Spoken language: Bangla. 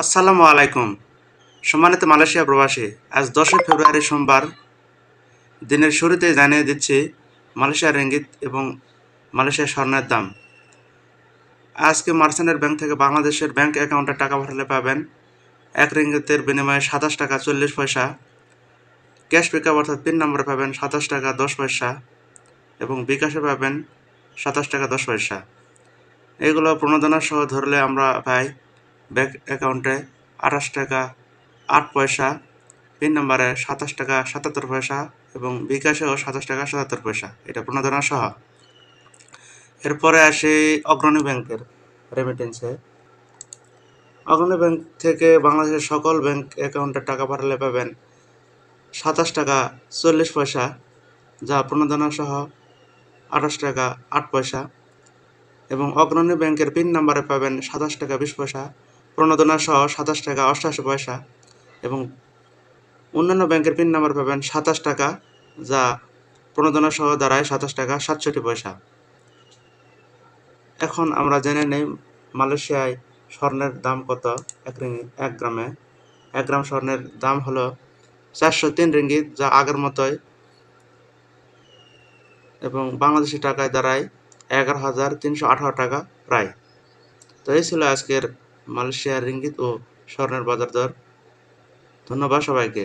আসসালামু আলাইকুম। সম্মানিত মালয়েশিয়া প্রবাসী, আজ দশই ফেব্রুয়ারি সোমবার দিনের শুরুতেই জানিয়ে দিচ্ছি মালয়েশিয়ার রিঙ্গিত এবং মালয়েশিয়ার স্বর্ণের দাম। আজকে মার্সেন্টের ব্যাংক থেকে বাংলাদেশের ব্যাংক অ্যাকাউন্টে টাকা পাঠালে পাবেন এক রিঙ্গিতের বিনিময়ে সাতাশ টাকা চল্লিশ পয়সা, ক্যাশ পিকআপ অর্থাৎ পিন নম্বরে পাবেন সাতাশ টাকা দশ পয়সা এবং বিকাশে পাবেন সাতাশ টাকা দশ পয়সা। এগুলো প্রণোদনা সহ ধরলে আমরা পাই ব্যাংক অ্যাকাউন্টে আঠাশ টাকা, আট পয়সা, পিন নাম্বারে সাতাশ টাকা, সাতাত্তর পয়সা এবং বিকাশেও সাতাশ টাকা, সাতাত্তর পয়সা। এটা প্রণোদনা সহ। এরপরে আসি অগ্রণী ব্যাংকের রেমিটেন্সে অগ্রণী ব্যাংক থেকে বাংলাদেশের সকল ব্যাংক অ্যাকাউন্টে টাকা পাঠালে পাবেন সাতাশ টাকা, চল্লিশ পয়সা, যা প্রণোদনা সহ আঠাশ টাকা, আট পয়সা। এবং অগ্রণী ব্যাংকের পিন নাম্বারে পাবেন সাতাশ টাকা, বিশ পয়সা। প্রণোদনা সহ সাতাশ টাকা অষ্টাশি পয়সা এবং অন্যান্য ব্যাংকের পিন নাম্বার পাবেন সাতাশ টাকা, যা প্রণোদনা সহ দাঁড়ায় সাতাশ টাকা সাতষট্টি পয়সা। এখন আমরা জেনে নেই মালয়েশিয়ায় স্বর্ণের দাম কত এক রিঙ্গিত এক গ্রামে। এক গ্রাম স্বর্ণের দাম হলো চারশো তিন রিঙ্গিত, যা আগের মতোই এবং বাংলাদেশি টাকায় দাঁড়ায় এগারো হাজার তিনশো আঠারো টাকা প্রায়। তো এই ছিল আজকের মালয়েশিয়ার রিঙ্গিত ও স্বর্ণের বাজার দর। ধন্যবাদ সবাইকে।